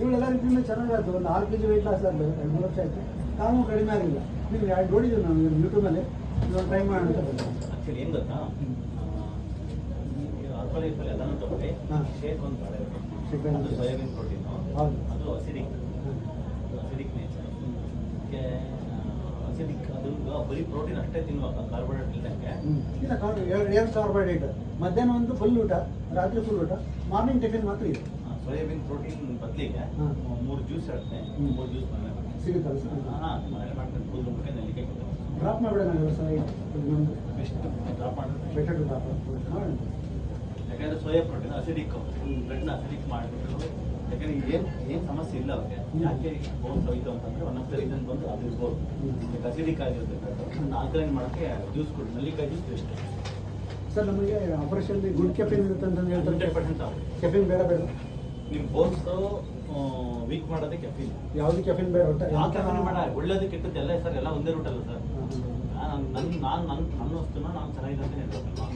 ಇವಳೆಲ್ಲ ರೀತಿಯಿಂದ ಚೆನ್ನಾಗಾಯ್ತು ಒಂದು ಆರು ಕೆ ಜಿ ವೆಯ್ಟ್ ಲಾಸ್ ಆಗಬೇಕು ಎರಡು ಮೂರು ವರ್ಷ ಆಯಿತು. ತಾವು ಕಡಿಮೆ ಆಗಲಿಲ್ಲ ನೀವು ಎರಡು ನೋಡಿದ್ದೀವಿ ನಾವು ಯೂಟ್ಯೂಬಲ್ಲಿ ಇವಾಗ ಟ್ರೈ ಮಾಡೋಣ ಆ್ಯಕ್ಚುಲಿ ಏನು ಆಕ್ಚುಲಿ ಏನ್ ಗೊತ್ತಾ? ಎಲ್ಲನೂ ತಗೊಳ್ಳಿ. ಶೇಕ್ ಒಂದು ಒಂದು ಅದು ಸೋಯಾಬೀನ್ ಪ್ರೋಟೀನ್. ಅದು ಅಸಿಡಿಕ್ ಅಸಿಡಿಕ್ ನೇಚರ್ ಅಸಿಡಿಕ್ ಅದು ಬರೀ ಪ್ರೋಟೀನ್ ಅಷ್ಟೇ ತಿನ್ನುವಾಗ ಕಾರ್ಬೋಹೈಡ್ರೇಟ್ ಇಲ್ದಂಗೆ. ಹ್ಮ್. ಇಲ್ಲ ಕಾರ್ಬ್ ಎರಡು ಎರಡು ಕಾರ್ಬೋಹೈಡ್ರೇಟ್ ಮಧ್ಯಾಹ್ನ ಒಂದು ಫುಲ್ ಊಟ ರಾತ್ರಿ ಫುಲ್ ಊಟ. ಮಾರ್ನಿಂಗ್ ಟಿಫಿನ್ ಮಾತ್ರ ಇದೆ. ಸೋಯಾಬೀನ್ ಪ್ರೋಟೀನ್ ಬದಲಿಗೆ ಮೂರು ಜ್ಯೂಸ್ ಹೇಳುತ್ತೆ ಹ್ಮ್. ಮೂರು ಜ್ಯೂಸ್ ಮನೆ ಸಿಗುತ್ತಲ್ಲ ಸರ್? ಹಾಂ ಮನೆ ಮಾಡ್ಕೊಂಡು ಕೂದಲು ಮುಖ ನೆಲ್ಲಿಗೆ ಡ್ರಾಪ್ ಮಾಡಿಬಿಡೋಣ ಸರ್ ಬೆಸ್ಟ್ ಡ್ರಾಪ್ ಮಾಡಿದ್ರೆ ಬೆಟರ್ ಡ್ರಾಪ್ ಯಾಕಂದ್ರೆ ಸೋಯಾ ಪ್ರೋಟೀನ್ ಅಸಿಡಿಕ್. ಬ್ಲಡ್ನ ಅಸಿಡಿಕ್ ಮಾಡಿಬಿಟ್ಟು ಯಾಕಂದ್ರೆ ಏನು ಏನು ಸಮಸ್ಯೆ ಇಲ್ಲ ಅವ್ರಿಗೆ. ಯಾಕೆ ಬೋನ್ಸ್ ಹೋಯ್ತು ಅಂತಂದ್ರೆ ಒನ್ ಆಫ್ ದ ರೀಸನ್ ಬಂದು ಅದು ಇರ್ಬೋದು. ಹ್ಮ್. ಅಸಿಡಿಕ್ ಆಗಿರುತ್ತೆ ಆಲ್ಕಲೈನ್ ಮಾಡೋಕ್ಕೆ ಜ್ಯೂಸ್ ಕೊಡಿ. ನಲ್ಲಿಕಾಯಿ ಜ್ಯೂಸ್ ಬೆಸ್ಟ್. ಸರ್ ನಮಗೆ ಆಪರೇಷನ್ ಗುಡ್ ಕೆಫಿನ್ ಇರುತ್ತೆ ಅಂತ ಹೇಳ್ತಾರೆ. ಕೆಫಿನ್ ಬೇಡ ಬೇಡ. ನಿಮ್ಮ ಬೋನ್ಸ್ ವೀಕ್ ಮಾಡೋದೇ ಕೆಫಿನ್ ಯಾವ್ದು ಕೆಫಿನ್ ಬೇಡ ಒಟ್ಟ ಯಾವ ಕೆಫಿನ್ ಒಳ್ಳೇದು ಕೆಟ್ಟದ್ದು ಎಲ್ಲ ಸರ್ ಎಲ್ಲ ಒಂದೇ ರೂಟ್ ಅಲ್ಲ ಸರ್. ನಾನು ನನ್ನ ನಾನು ನನ್ನ ನನ್ನ ವಸ್ತುನ ನಾನು ಚೆನ್ನಾಗಿದೆ ಅಂತ ಹೇಳ್ಬೇಕಲ್ವಾ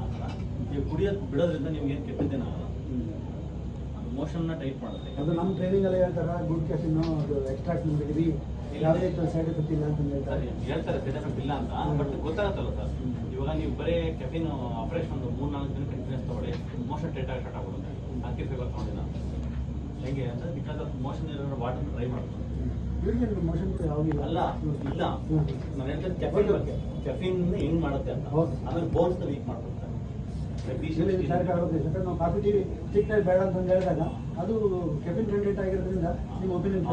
ಆ ಥರ ನೀವು ಕುಡಿಯೋದು ಬಿಡೋದ್ರಿಂದ ನಿಮ್ಗೆ ಏನು ಕೆಟ್ಟದ್ದೇನಾಗಲ್ಲ ಮೋಷನ್ನ ಟೈಟ್ ಮಾಡುತ್ತೆ ಅದು ನಮ್ಮ ಟ್ರೈನಿಂಗ್ ಎಲ್ಲ ಹೇಳ್ತಾರೆ ಗುಡ್ ಕೆಫಿನ್ ಅದು ಎಕ್ಸ್ಟ್ರಾಕ್ಟ್ ಮಾಡಿದ್ರಿ ಯಾವುದೇ ಸೈಡ್ ಎಫೆಕ್ಟ್ ಇಲ್ಲ ಅಂತ ಹೇಳ್ತಾರೆ. ಹೇಳ್ತಾರೆ ಸೈಡ್ ಎಫೆಕ್ಟ್ ಇಲ್ಲ ಅಂತ ಬಟ್ ಗೊತ್ತಾಗತ್ತಲ್ಲ ಸರ್. ಇವಾಗ ನೀವು ಬರೀ ಕೆಫಿನ್ ಆಪರೇಷನ್ ಒಂದು ಮೂರು ನಾಲ್ಕು ದಿನ ಕಂಟಿನ್ಯೂಸ್ ತಗೊಳ್ಳಿ ಮೋಷನ್ ಟೈಟ್ ಆಗಿ ಸ್ಟಾರ್ಟ್ ಆಗ್ಬಿಡುತ್ತೆ. ಫೇವರ್ ತೊಗೊಂಡಿಲ್ಲ ಹೆಂಗೆ ಅಂದರೆ ಬಿಕಾಸ್ ಆಫ್ ಮೋಷನ್ ಇರೋ ವಾಟರ್ ಟ್ರೈ ಮಾಡ್ತಾರೆ. ಮೋಷನ್ ಯಾವಾಗಿಲ್ಲ ಅಲ್ಲ ಇಲ್ಲ. ನಾನು ಹೇಳ್ತಾರೆ ಕೆಫಿನ್ ಬಗ್ಗೆ. ಕೆಫಿನ್ ಹೆಂಗ್ ಮಾಡುತ್ತೆ ಅಂತ. ಹೌದು. ಆಮೇಲೆ ಬೋನ್ಸ್ ವೀಕ್. ಯಾಕಂದ್ರೆ ನಾವು ಕಾಫಿ ಟೀ ಚಿಕ್ಕ ಬೇಡ ಅಂತ ಹೇಳಿದಾಗ ಅದು ಕೆಫಿನ್ ಕಂಟೆಂಟ್ ಆಗಿರೋದ್ರಿಂದ ನಿಮ್ಮ ಒಪಿನಿಯನ್